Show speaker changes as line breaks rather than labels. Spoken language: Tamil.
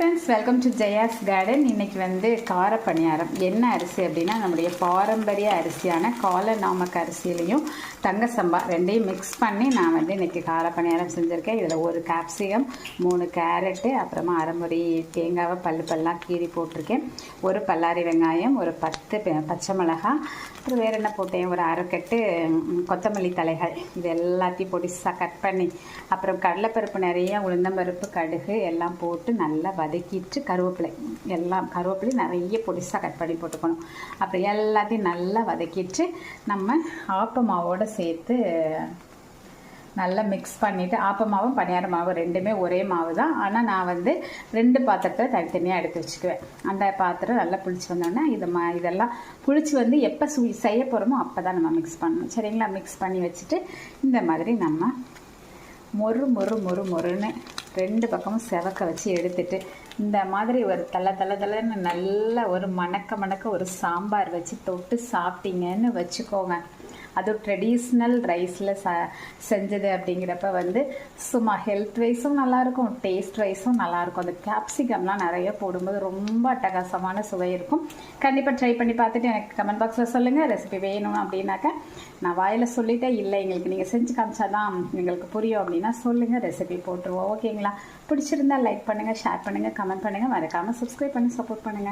Friends welcome to Jaya's garden இன்னைக்கு வந்து கார பணியாரம் என்ன அரிசி அப்படின்னா நம்முடைய பாரம்பரிய அரிசியான கால நாமக்க அரிசியிலையும் தங்க சம்பா ரெண்டையும் மிக்ஸ் பண்ணி நான் வந்து இன்னைக்கு கார பணியாரம் செஞ்சுருக்கேன். இதில் ஒரு கேப்சிகம் மூணு கேரட்டு அப்புறமா அரைமுறை தேங்காவை பல்லு பல்லாம் கீறி போட்டிருக்கேன். ஒரு பல்லாரி வெங்காயம் ஒரு பத்து பச்சை மிளகாய் அப்புறம் வேறு என்ன போட்டேன்? ஒரு அரைக்கட்டு கொத்தமல்லி தலைகள். இது எல்லாத்தையும் பொடிசாக கட் பண்ணி அப்புறம் கடலைப்பருப்பு நிறைய உளுந்தம்பருப்பு கடுகு எல்லாம் போட்டு நல்லா வதக்கிட்டு கருவேப்பிலை. எல்லாம் கருவேப்பிலை நிறைய பொடிசாக கட் பண்ணி போட்டுக்கணும். அப்புறம் எல்லாத்தையும் நல்லா வதக்கிட்டு நம்ம ஆப்ப மாவோடு சேர்த்து நல்லா மிக்ஸ் பண்ணிவிட்டு ஆப்ப மாவும் பணியார மாவு ரெண்டுமே ஒரே மாவு தான் ஆனால் நான் வந்து ரெண்டு பாத்திரத்தை தனித்தனியாக எடுத்து வச்சுக்குவேன். அந்த பாத்திரம் நல்லா புளிச்சு வந்தோடனே இது மா இதெல்லாம் புளிச்சு வந்து எப்போ சு செய்ய போகிறோமோ அப்போ தான் நம்ம மிக்ஸ் பண்ணணும். சரிங்களா? மிக்ஸ் பண்ணி வச்சுட்டு இந்த மாதிரி நம்ம மொறு மொறு மொறு மொறுன்னு ரெண்டு பக்கமும் செவக்க வச்சு எடுத்துட்டு இந்த மாதிரி ஒரு தலை தலை தலைன்னு நல்ல ஒரு மணக்க மணக்க ஒரு சாம்பார் வச்சு தொட்டு சாப்பிட்டீங்கன்னு வச்சுக்கோங்க. அதுவும் ட்ரெடிஷ்னல் ரைஸில் ச செஞ்சது அப்படிங்கிறப்ப வந்து சும்மா ஹெல்த் வைஸும் நல்லாயிருக்கும் டேஸ்ட் வைஸும் நல்லாயிருக்கும். அந்த கேப்சிகம்லாம் நிறைய போடும்போது ரொம்ப அட்டகாசமான சுவை இருக்கும். கண்டிப்பாக ட்ரை பண்ணி பார்த்துட்டு எனக்கு கமெண்ட் பாக்ஸில் சொல்லுங்கள் ரெசிபி வேணும் அப்படின்னாக்க நான் வாயில் சொல்லிட்டேன் இல்லை. எங்களுக்கு நீங்கள் செஞ்சு காமிச்சாதான் எங்களுக்கு புரியும் அப்படின்னா சொல்லுங்கள் ரெசிபி போட்டுருவோம். ஓகேங்களா பிடிச்சிருந்தா லைக் பண்ணுங்கள் ஷேர் பண்ணுங்கள் கமெண்ட் பண்ணுங்கள் மறக்காமல் சப்ஸ்கிரைப் பண்ணி சப்போர்ட் பண்ணுங்கள்